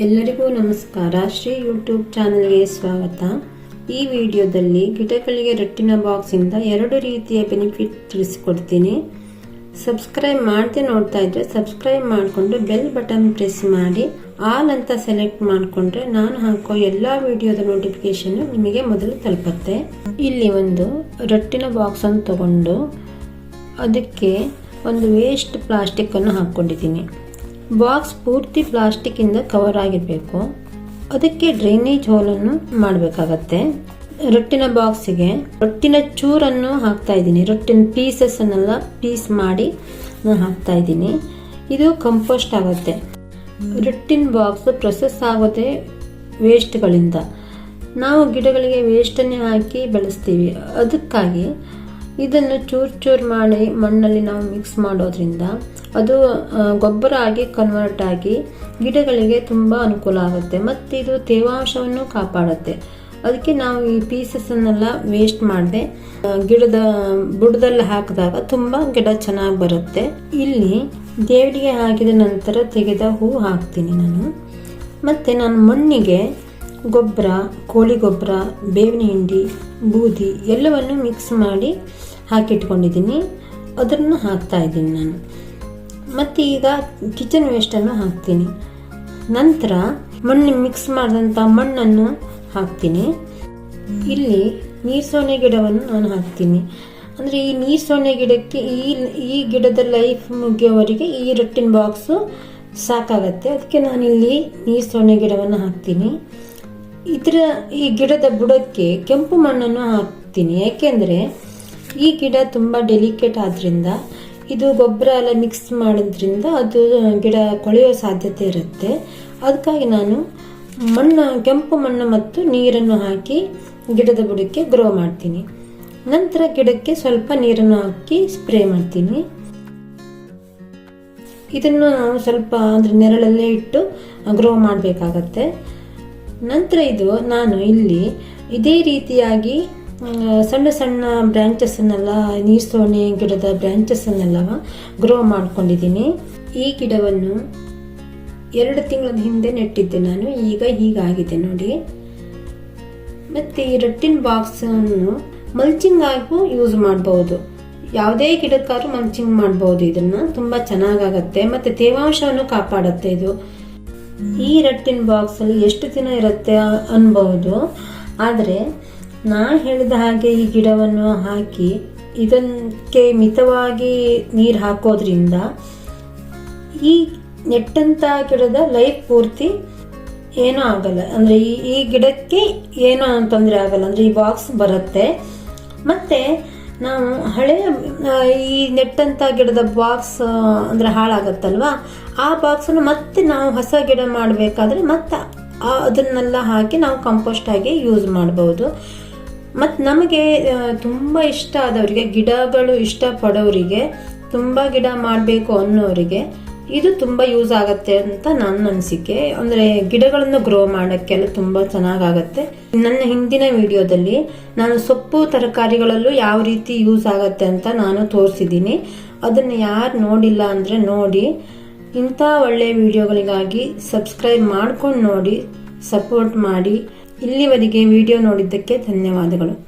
ಎಲ್ಲರಿಗೂ ನಮಸ್ಕಾರ. ಶ್ರೀ ಯೂಟ್ಯೂಬ್ ಚಾನಲ್ಗೆ ಸ್ವಾಗತ. ಈ ವಿಡಿಯೋದಲ್ಲಿ ಗಿಡಗಳಿಗೆ ರಟ್ಟಿನ ಬಾಕ್ಸಿಂದ ಎರಡು ರೀತಿಯ ಬೆನಿಫಿಟ್ ತಿಳಿಸಿಕೊಡ್ತೀನಿ. ಸಬ್ಸ್ಕ್ರೈಬ್ ಮಾಡದೆ ನೋಡ್ತಾ ಇದ್ರೆ ಸಬ್ಸ್ಕ್ರೈಬ್ ಮಾಡಿಕೊಂಡು ಬೆಲ್ ಬಟನ್ ಪ್ರೆಸ್ ಮಾಡಿ. ಆಲ್ ಅಂತ ಸೆಲೆಕ್ಟ್ ಮಾಡಿಕೊಂಡ್ರೆ ನಾನು ಹಾಕೋ ಎಲ್ಲ ವಿಡಿಯೋದ ನೋಟಿಫಿಕೇಶನ್ ನಿಮಗೆ ಮೊದಲು ತಲುಪತ್ತೆ. ಇಲ್ಲಿ ಒಂದು ರಟ್ಟಿನ ಬಾಕ್ಸ್ ಅನ್ನು ತಗೊಂಡು ಅದಕ್ಕೆ ಒಂದು ವೇಸ್ಟ್ ಪ್ಲಾಸ್ಟಿಕ್ಕನ್ನು ಹಾಕ್ಕೊಂಡಿದ್ದೀನಿ. ಬಾಕ್ಸ್ ಪೂರ್ತಿ ಪ್ಲಾಸ್ಟಿಕ್ ಇಂದ ಕವರ್ ಆಗಿರಬೇಕು. ಅದಕ್ಕೆ ಡ್ರೈನೇಜ್ ಹೋಲನ್ನು ಮಾಡಬೇಕಾಗತ್ತೆ. ರೊಟ್ಟಿನ ಬಾಕ್ಸಿಗೆ ರೊಟ್ಟಿನ ಚೂರನ್ನು ಹಾಕ್ತಾ ಇದ್ದೀನಿ. ರೊಟ್ಟಿನ ಪೀಸಸ್ ಅನ್ನೆಲ್ಲ ಪೀಸ್ ಮಾಡಿ ನಾನು ಹಾಕ್ತಾ ಇದ್ದೀನಿ. ಇದು ಕಂಪೋಸ್ಟ್ ಆಗುತ್ತೆ. ರೊಟ್ಟಿನ ಬಾಕ್ಸ್ ಪ್ರೊಸೆಸ್ ಆಗೋದೇ ವೇಸ್ಟ್ಗಳಿಂದ ನಾವು ಗಿಡಗಳಿಗೆ ವೇಸ್ಟನ್ನೇ ಹಾಕಿ ಬೆಳೆಸ್ತೀವಿ. ಅದಕ್ಕಾಗಿ ಇದನ್ನು ಚೂರು ಚೂರು ಮಾಡಿ ಮಣ್ಣಲ್ಲಿ ನಾವು ಮಿಕ್ಸ್ ಮಾಡೋದ್ರಿಂದ ಅದು ಗೊಬ್ಬರ ಆಗಿ ಕನ್ವರ್ಟ್ ಆಗಿ ಗಿಡಗಳಿಗೆ ತುಂಬ ಅನುಕೂಲ ಆಗುತ್ತೆ. ಮತ್ತು ಇದು ತೇವಾಂಶವನ್ನು ಕಾಪಾಡುತ್ತೆ. ಅದಕ್ಕೆ ನಾವು ಈ ಪೀಸಸ್ಸನ್ನೆಲ್ಲ ವೇಸ್ಟ್ ಮಾಡಿದೆ ಗಿಡದ ಬುಡದಲ್ಲಿ ಹಾಕಿದಾಗ ತುಂಬ ಗಿಡ ಚೆನ್ನಾಗಿ ಬರುತ್ತೆ. ಇಲ್ಲಿ ದೇವರಿಗೆ ಹಾಕಿದ ನಂತರ ತೆಗೆದ ಹೂ ಹಾಕ್ತೀನಿ ನಾನು. ಮತ್ತು ನಾನು ಮಣ್ಣಿಗೆ ಗೊಬ್ಬರ, ಕೋಳಿ ಗೊಬ್ಬರ, ಬೇವಿನ ಹಿಂಡಿ, ಬೂದಿ ಎಲ್ಲವನ್ನು ಮಿಕ್ಸ್ ಮಾಡಿ ಹಾಕಿಟ್ಕೊಂಡಿದ್ದೀನಿ. ಅದನ್ನು ಹಾಕ್ತಾ ಇದ್ದೀನಿ ನಾನು. ಮತ್ತು ಈಗ ಕಿಚನ್ ವೇಸ್ಟನ್ನು ಹಾಕ್ತೀನಿ. ನಂತರ ಮಣ್ಣು ಮಿಕ್ಸ್ ಮಾಡಿದಂಥ ಮಣ್ಣನ್ನು ಹಾಕ್ತೀನಿ. ಇಲ್ಲಿ ನೀರು ಸೋನೆ ಗಿಡವನ್ನು ನಾನು ಹಾಕ್ತೀನಿ. ಅಂದರೆ ಈ ನೀರು ಸೋನೆ ಗಿಡಕ್ಕೆ ಈ ಈ ಗಿಡದ ಲೈಫ್ ಮುಗಿಯೋವರೆಗೆ ಈ ರೊಟ್ಟಿನ ಬಾಕ್ಸು ಸಾಕಾಗತ್ತೆ. ಅದಕ್ಕೆ ನಾನಿಲ್ಲಿ ನೀರ್ಸೋನೆ ಗಿಡವನ್ನು ಹಾಕ್ತೀನಿ. ಇದರ ಈ ಗಿಡದ ಬುಡಕ್ಕೆ ಕೆಂಪು ಮಣ್ಣನ್ನು ಹಾಕ್ತೀನಿ. ಯಾಕೆಂದರೆ ಈ ಗಿಡ ತುಂಬ ಡೆಲಿಕೇಟ್ ಆದ್ರಿಂದ, ಇದು ಗೊಬ್ಬರ ಎಲ್ಲ ಮಿಕ್ಸ್ ಮಾಡೋದ್ರಿಂದ ಅದು ಗಿಡ ಕೊಳೆಯೋ ಸಾಧ್ಯತೆ ಇರುತ್ತೆ. ಅದಕ್ಕಾಗಿ ನಾನು ಮಣ್ಣು, ಕೆಂಪು ಮಣ್ಣು ಮತ್ತು ನೀರನ್ನು ಹಾಕಿ ಗಿಡದ ಬುಡಕ್ಕೆ ಗ್ರೋ ಮಾಡ್ತೀನಿ. ನಂತರ ಗಿಡಕ್ಕೆ ಸ್ವಲ್ಪ ನೀರನ್ನು ಹಾಕಿ ಸ್ಪ್ರೇ ಮಾಡ್ತೀನಿ. ಇದನ್ನು ನಾವು ಸ್ವಲ್ಪ, ಅಂದರೆ ನೆರಳಲ್ಲೇ ಇಟ್ಟು ಗ್ರೋ ಮಾಡಬೇಕಾಗತ್ತೆ. ನಂತರ ಇದು ನಾನು ಇಲ್ಲಿ ಇದೇ ರೀತಿಯಾಗಿ ಸಣ್ಣ ಸಣ್ಣ ಬ್ರ್ಯಾಂಚಸ್ಸನ್ನೆಲ್ಲ ನೀರ್ಸೋಣೆ ಗಿಡದ ಬ್ರ್ಯಾಂಚಸ್ಸನ್ನೆಲ್ಲ ಗ್ರೋ ಮಾಡ್ಕೊಂಡಿದ್ದೀನಿ. ಈ ಗಿಡವನ್ನು ಎರಡು ತಿಂಗಳ ಹಿಂದೆ ನೆಟ್ಟಿದ್ದೆ ನಾನು, ಈಗ ಹೀಗಾಗಿದೆ ನೋಡಿ. ಮತ್ತು ಈ ರಟ್ಟಿನ ಬಾಕ್ಸನ್ನು ಮಲ್ಚಿಂಗ್ ಆಗು ಯೂಸ್ ಮಾಡಬಹುದು ಯಾವುದೇ ಗಿಡಕ್ಕಾದ್ರೂ ಮಲ್ಚಿಂಗ್ ಮಾಡಬಹುದು ಇದನ್ನ, ತುಂಬ ಚೆನ್ನಾಗಾಗತ್ತೆ. ಮತ್ತು ತೇವಾಂಶವನ್ನು ಕಾಪಾಡುತ್ತೆ ಇದು. ಈ ರಟ್ಟಿನ ಬಾಕ್ಸ್ ಅಲ್ಲಿ ಎಷ್ಟು ದಿನ ಇರುತ್ತೆ ಅನ್ಬಹುದು ಆದರೆ ನಾ ಹೇಳಿದ ಹಾಗೆ ಈ ಗಿಡವನ್ನು ಹಾಕಿ ಇದಕ್ಕೆ ಮಿತವಾಗಿ ನೀರು ಹಾಕೋದ್ರಿಂದ ಈ ನೆಟ್ಟಂತ ಗಿಡದ ಲೈಫ್ ಪೂರ್ತಿ ಏನೂ ಆಗಲ್ಲ. ಅಂದರೆ ಈ ಈ ಗಿಡಕ್ಕೆ ಏನೂ ತೊಂದರೆ ಆಗಲ್ಲ. ಅಂದರೆ ಈ ಬಾಕ್ಸ್ ಬರುತ್ತೆ. ಮತ್ತೆ ನಾವು ಹಳೆಯ ಈ ನೆಟ್ಟಂತ ಗಿಡದ ಬಾಕ್ಸ್ ಅಂದರೆ ಹಾಳಾಗತ್ತಲ್ವಾ? ಆ ಬಾಕ್ಸನ್ನು ಮತ್ತೆ ನಾವು ಹೊಸ ಗಿಡ ಮಾಡಬೇಕಾದ್ರೆ ಮತ್ತೆ ಅದನ್ನೆಲ್ಲ ಹಾಕಿ ನಾವು ಕಂಪೋಸ್ಟ್ ಆಗಿ ಯೂಸ್ ಮಾಡ್ಬೋದು. ಮತ್ತು ನಮಗೆ ತುಂಬ ಇಷ್ಟ ಆದವರಿಗೆ, ಗಿಡಗಳು ಇಷ್ಟಪಡೋರಿಗೆ ತುಂಬ ಗಿಡ ಮಾಡಬೇಕು ಅನ್ನೋರಿಗೆ ಇದು ತುಂಬ ಯೂಸ್ ಆಗುತ್ತೆ ಅಂತ ನನ್ನ ಅನಿಸಿಕೆ. ಅಂದರೆ ಗಿಡಗಳನ್ನು ಗ್ರೋ ಮಾಡೋಕ್ಕೆಲ್ಲ ತುಂಬ ಚೆನ್ನಾಗಾಗತ್ತೆ. ನನ್ನ ಹಿಂದಿನ ವಿಡಿಯೋದಲ್ಲಿ ನಾನು ಸೊಪ್ಪು ತರಕಾರಿಗಳಲ್ಲೂ ಯಾವ ರೀತಿ ಯೂಸ್ ಆಗುತ್ತೆ ಅಂತ ನಾನು ತೋರಿಸಿದ್ದೀನಿ. ಅದನ್ನು ಯಾರು ನೋಡಿಲ್ಲ ಅಂದರೆ ನೋಡಿ, ಇಂಥ ಒಳ್ಳೆಯ ವಿಡಿಯೋಗಳಿಗಾಗಿ ಸಬ್ಸ್ಕ್ರೈಬ್ ಮಾಡ್ಕೊಂಡು ನೋಡಿ, ಸಪೋರ್ಟ್ ಮಾಡಿ. ಇಲ್ಲಿವರೆಗೆ ವಿಡಿಯೋ ನೋಡಿದ್ದಕ್ಕೆ ಧನ್ಯವಾದಗಳು.